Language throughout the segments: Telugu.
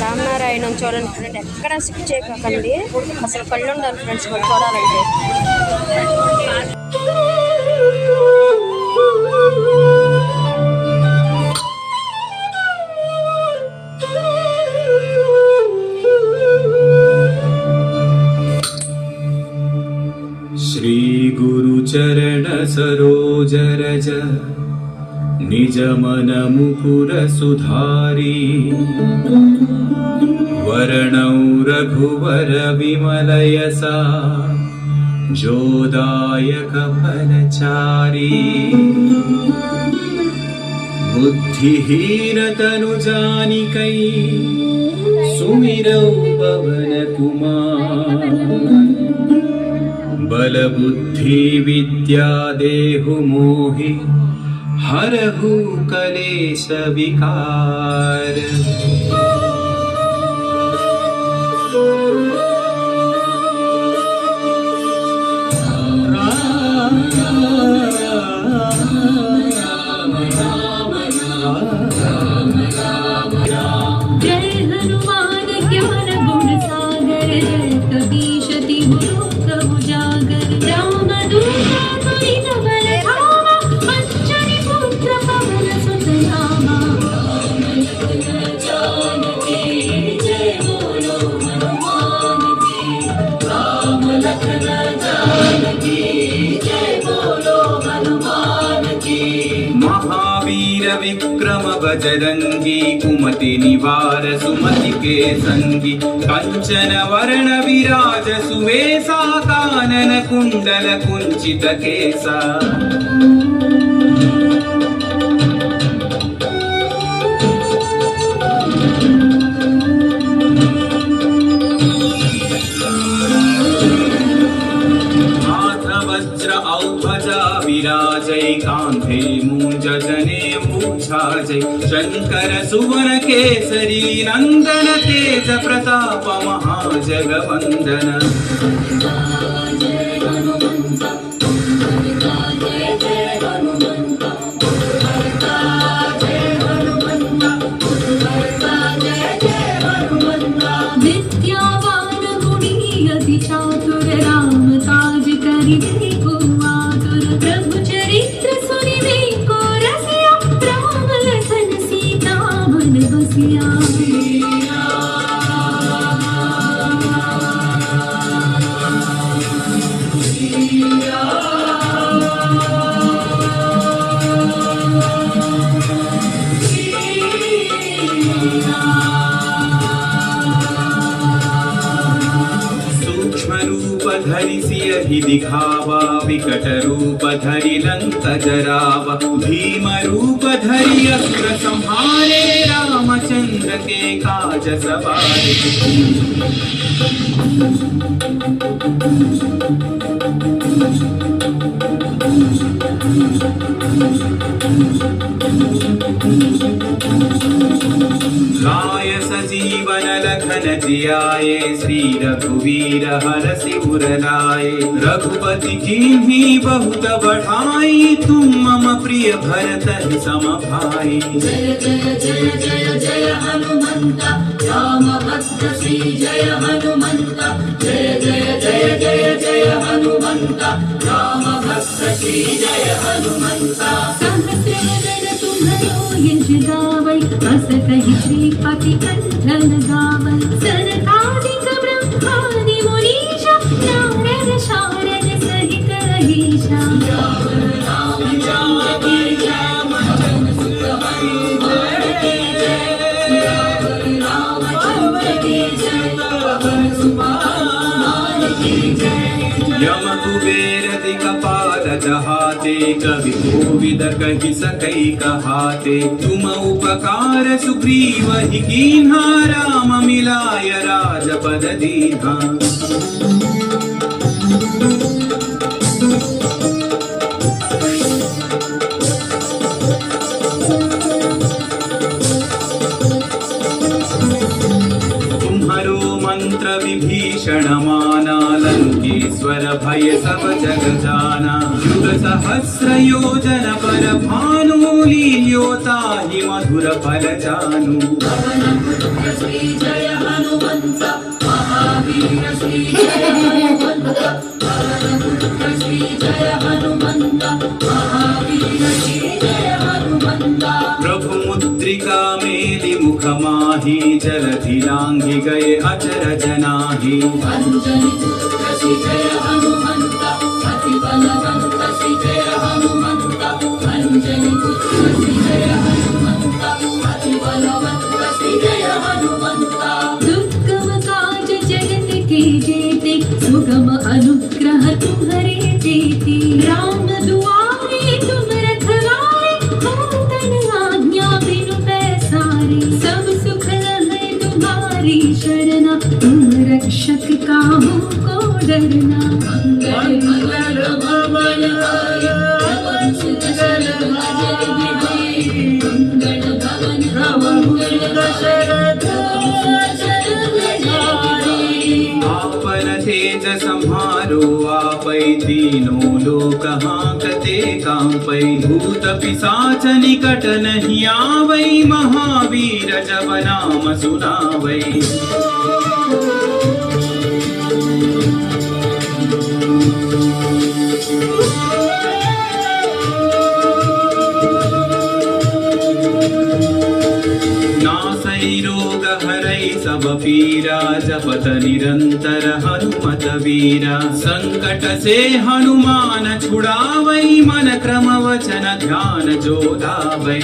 రామనారాయణం చూడండి ఫ్రెండ్ ఎక్కడ స్కిప్ చేయకండి అసలు కళ్ళు ఉండాలి ఫ్రెండ్స్ మనం చూడాలంటే श्रीगुरुचरण निजमनमुकुरसुधारी। वरणौ रघुवरविमलयसा विमलयसा बुद्धिहीनतनुजानिकै सुमिरौ भवनकुमा बलबुद्धिविद्यादेहुमोहि हरहु कलेश विकार मार्गे संगी। कंचन वर्ण विराज सुवेशा कानन कुंडल कुंचित केसा। वज्र कांधे मूर्छाजै शङ्कर सुवन केसरी नन्दन तेज प्रताप महाजगवन्दन धरि दिखावा विकट रूप धरि लंक जरावा भीम रूप धरि संहारे रामचंद्र के काज लाय सजीवन लखन जियाए श्री रघुवीर हर सिर लाए रघुपति की बहुत बढ़ाई तुम मम प्रिय भरत सम भाई जय जय जय जय जय हनुमंत, राम भद्र श्री जय हनुमंत। जय जय जय जय जय हनुमंत जय हनुमंत। ಕನ್ನದೋ ಎಂದು ಗಾವಲ್ ಅಸತ ಶ್ರೀಪತಿ ಕನ್ನನ ಗಾವಲ್ ಸನಕಾದಿಕ ಬ್ರಹ್ಮಾದಿ ಮುನೀಶ ನಾರದ ಶಾರದ ಸಹಿತ ಹೀಶ कवितो सकई कहाते तुम उपकार सुग्रीव ही की हि कीन्हा राममिलाय राजपददीहा मंत्र विभीषण मन्त्रविभीषणमानालङ्केश्वर भय सब जगजाना युगसहस्रयोजन पर भानु लील्योता हि मधुरफलजानु जय हनुमन्त महावीर श्री जय हनुमन्त मुख माहि जलधि लांघि गए अचर जनाहि तेज संहारो आपै तीनों लोक हाकते कांपै। भूत पिशाच निकट नहीं आवै, महावीर जब नाम सुनावै। नासै रोग हरै सब पीरा जपत निरंतर हनुमत वीरा संकट से हनुमान छुड़ावै मन क्रम वचन ध्यान जो लावै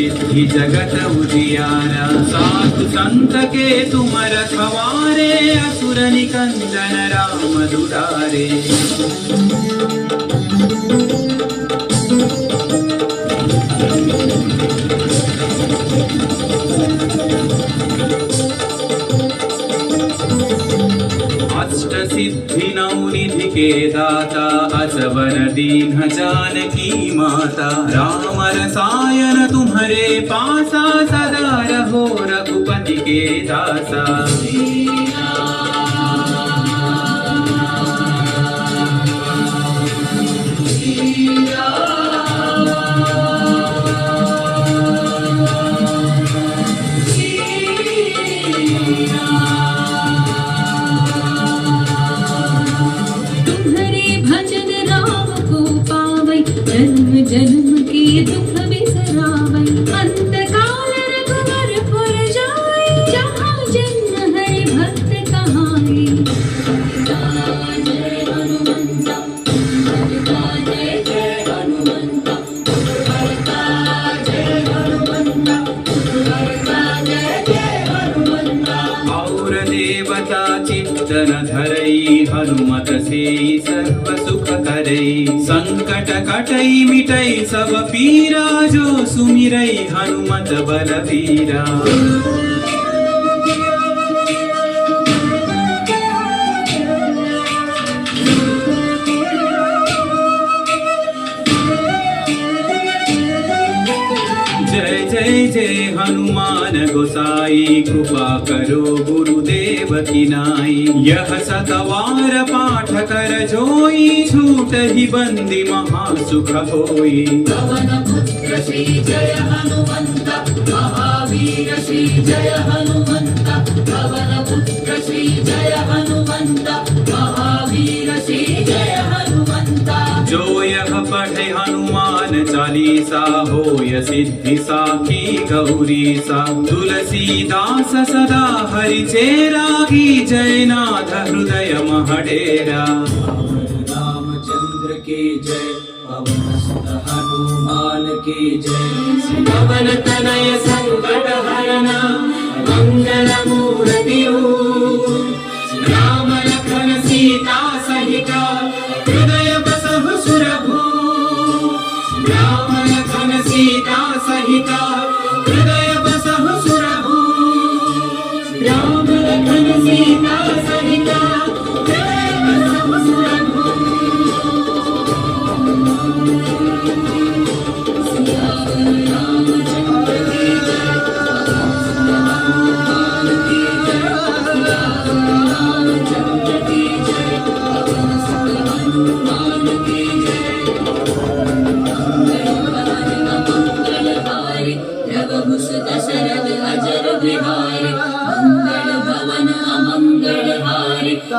सिद्धि जगत उजियारा। साधु संत के तुम रखवारे असुर निकंदन राम दुलारे। अष्ट सिद्धि नौ निधि के दाता असवर दीन जानकी माता राम रसायन तुम्हारे पासा सदा रहो रघुपति के दासा जन्म की दुख मिटई सब पीरा, जो सुमिरई हनुमत बलवीरा। जय जय जय, हनुमान गोसाई, कृपा करो गुरुदेव। की नाई। यह सतवार पाठ कर जोई छूट ही बंदी महासुख होई। पवन पुत्र श्री जय हनुमंत महावीर श्री जय हनुमंत पवन पुत्र श्री जय हनुमंत महावीर श्री जय हनुमंत जो यह पढ़े हनुमान चालीसा होय सिद्धि साखी गौरी सा तुलसीदास सदा हरि चेरागी जयनाथ हृदय महडेरा रामचंद्र की जय पवन सुत हनुमान की जय पवन तनय संकट हरना मंगल मूर्ति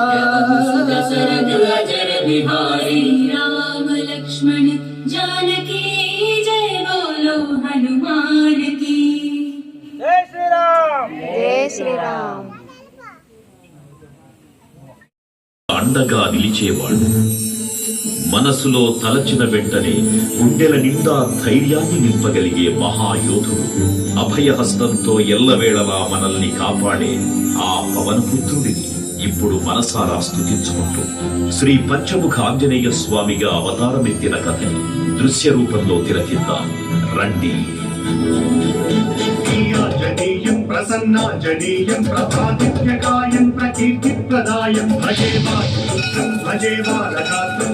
हारी रघु सुत शरद अजर बिहारी राम लक्ष्मण जानकी जय बोलो हनुमान की జై శ్రీరామ్ అండగా నిలిచేవాడు మనసులో తలచిన వెంటనే గుండెల నిండా ధైర్యాన్ని నింపగలిగే మహాయోధుడు అభయహస్తంతో ఎల్లవేళలా మనల్ని కాపాడే ఆ పవనపుత్రుడిని ఇప్పుడు మనసారా స్థుతించుకుంటూ శ్రీ పంచముఖ ఆంజనేయ స్వామిగా అవతారమెత్తిన కథని దృశ్య రూపంలో తిలకిద్దాం. రండి. ప్రసన్నాజనీయం ప్రసన్నాంజనేయం ప్రభాదిత్యకాయం ప్రకీర్తిప్రదాయం. భజే వాయుపుత్రం భజే బాలగాత్రం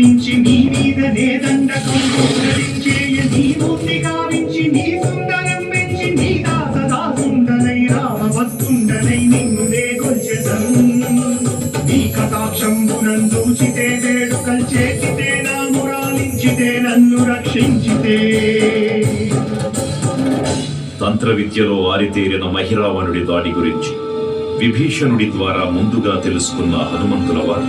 వర్ణించి నీ మీద నేదండ ధరించేయ నీ మూర్తి కావించి నీ సుందరం పెంచి నీ దాస దాసుండనై రామ భక్తుండనై నిన్నునే కొల్చెదను నీ కటాక్షంబునం వేడుకల్ చేసితే నా మురాలించితే నన్ను రక్షించితే. తంత్ర విద్యలో ఆరితేరిన మహిరావణుడి దాడి గురించి విభీషణుడి ద్వారా ముందుగా తెలుసుకున్న హనుమంతుల వారు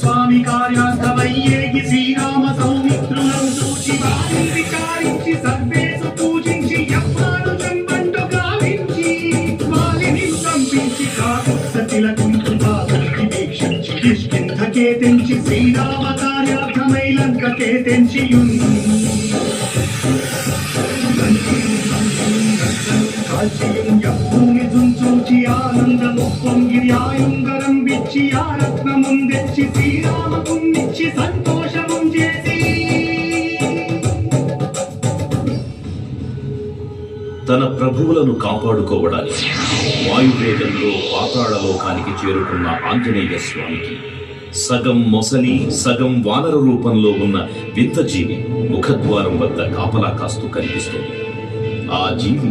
స్వామి కార్యార్థమై శ్రీరామ సౌమిత్రులం చూచి వారిని విచారించి సర్వేసు పూజించి ఎవ్వాడు చెంబంటు గావించి వాలిని పంపించి కాకుత్సతిలకుంటు బాధుడికి వీక్షించి కిష్కింధకే కేతించి శ్రీరామ కార్యార్థమై లంకకే తెంచియున్ కాల్చియున్ యవ్వూని దుంచూచి ఆనందము పొంగి ఆయుంగరం తన ప్రభువులను కాపాడుకోవడానికి వాయువేగంలో పాతాళలోకానికి చేరుకున్న ఆంజనేయ స్వామికి సగం మొసలి సగం వానర రూపంలో ఉన్న వింత జీవి ముఖద్వారం వద్ద కాపలా కాస్తూ కనిపిస్తుంది. ఆ జీవి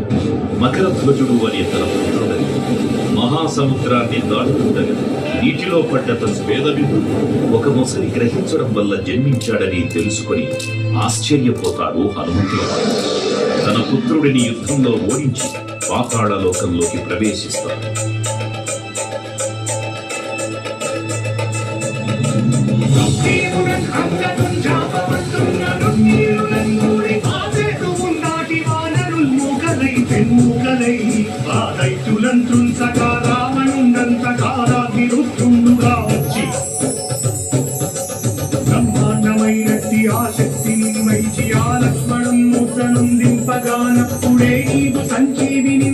మకర ధ్వజుడు అనే తన పుత్రుడని మహాసముద్రాన్ని దాటుతుండగా నీటిలో పడ్డ తన పేదవిడు ఒక మొసలి గ్రహించడం వల్ల జన్మించాడని తెలుసుకొని ఆశ్చర్యపోతాడు హనుమంతుడు. తన పుత్రుడిని యుద్ధంలో ఓడించి పాతాళ లోకంలోకి ప్రవేశిస్తాడు. సుగ్రీవునన్ సంజీవిని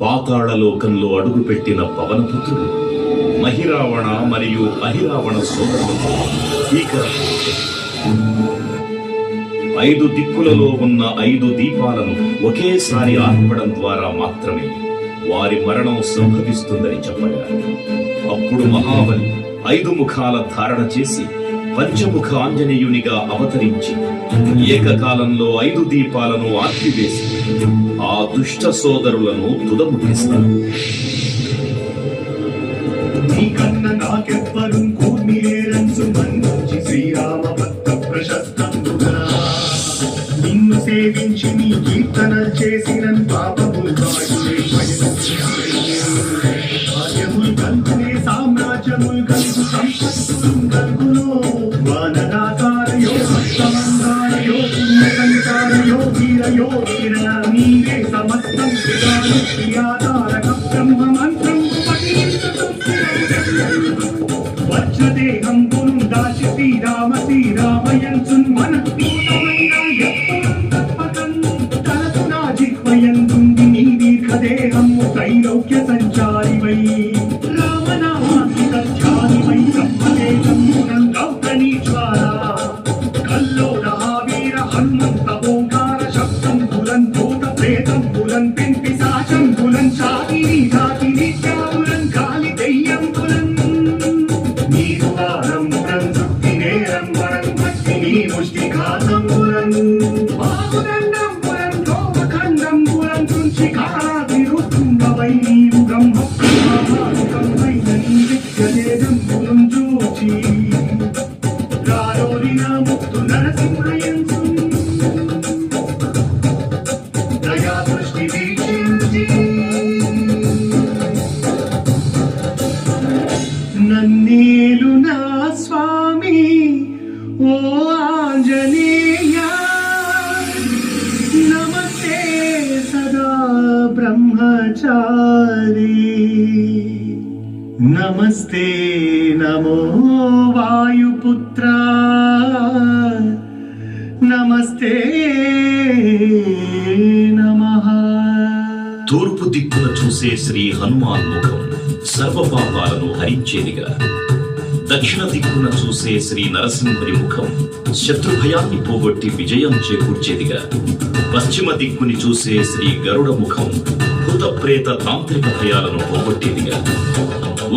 పాతాళ లోకంలో అడుగుపెట్టిన పవనపుత్రుడు మహిరావణ మరియు అహిరావణ సోదరులతో భీకర ఐదు దిక్కులలో ఉన్న ఐదు దీపాలను ఒకేసారి ఆర్పడం ద్వారా మాత్రమే వారి మరణం సంభవిస్తుందని చెప్పగా అప్పుడు మహాబలి ఐదు ముఖాల ధారణ చేసి పంచముఖ ఆంజనేయునిగా అవతరించి ఏకకాలంలో ఐదు దీపాలను ఆర్పివేసి ఆ దుష్ట సోదరులను తుదముట్టిస్తారు. నాకెవ్వరు తూర్పు దిక్కున చూసే శ్రీ హనుమాన్ ముఖం సర్వపాపాలను హరించేదిగా. దక్షిణ దిక్కున చూసే శ్రీ నరసింహుని ముఖం శత్రు భయాన్ని పోగొట్టి విజయం చేకూర్చేదిగా. పశ్చిమ దిక్కుని చూసే శ్రీ గరుడ ముఖం భూతప్రేత తాంత్రిక భయాలను పోగొట్టేదిగా.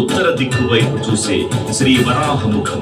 ఉత్తర దిక్కు వైపు చూసే శ్రీ వరాహ ముఖం